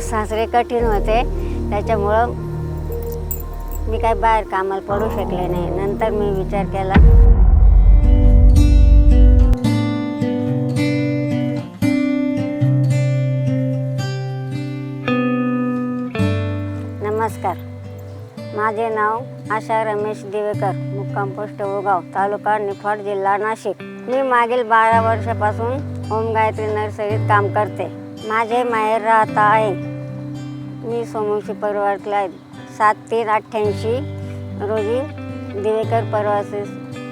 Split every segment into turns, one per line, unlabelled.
सासरे कठीण होते. त्याच्यामुळं मी काय बाहेर कामाला पडू शकले नाही. नंतर मी विचार केला. नमस्कार. माझे नाव आशा रमेश दिवेकर मुक्काम पोस्ट उगाव तालुका निफाड जिल्हा नाशिक. मी मागील बारा वर्षापासून ओम गायत्री नर्सरीत काम करते. माझे माहेर राहता आहे. मी सोमवंशी परिवारातला आहे. सात तीन अठ्ठ्याऐंशी रोजी दिवेकर परवासी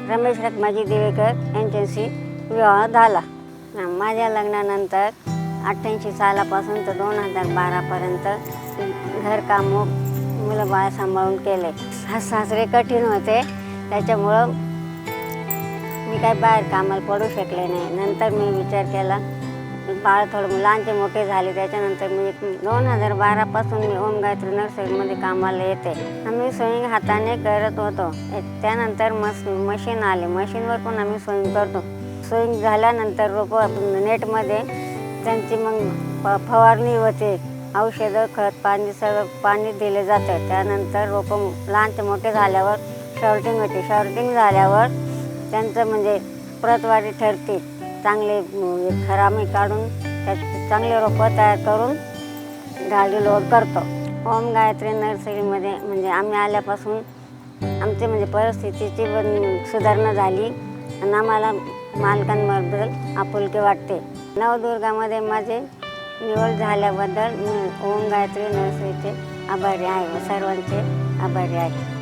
रमेश रखमाजी दिवेकर यांच्याशी विवाह झाला. माझ्या लग्नानंतर अठ्ठ्याऐंशी सालापासून तर दोन हजार बारापर्यंत घरकाम मुलं बाळ सांभाळून केले. सास सासरे कठीण होते. त्याच्यामुळं मी काय बाहेर कामाला पडू शकले नाही. नंतर मी विचार केला बाळ थोडं लहानचे मोठे झाले त्याच्यानंतर मी दोन हजार बारापासून मी ओम गायत्री नर्सरीमध्ये कामाला येते. आम्ही स्वयं हाताने करत होतो. त्यानंतर मस मशीन आले. मशीनवर पण आम्ही स्वयं करतो. स्वयं झाल्यानंतर रोपं नेटमध्ये त्यांची मग फ फवारणी होते. औषधं खत पाणी सगळं पाणी दिले जातं. त्यानंतर रोपं लहानचे मोठे झाल्यावर शॉर्टिंग होते. शॉर्टिंग झाल्यावर त्यांचं म्हणजे प्रतवारी ठरते. चांगले खरामे खरामी काढून त्यात चांगले रोपं तयार करून गाडी लोड करतो. ओम गायत्री नर्सरीमध्ये म्हणजे आम्ही आल्यापासून आमची म्हणजे परिस्थितीची पण सुधारणा झाली आणि आम्हाला मालकांबद्दल आपुलकी वाटते. नवदुर्गामध्ये माझे निवड झाल्याबद्दल मी ओम गायत्री नर्सरीचे आभारी आहे व सर्वांचे आभारी आहे.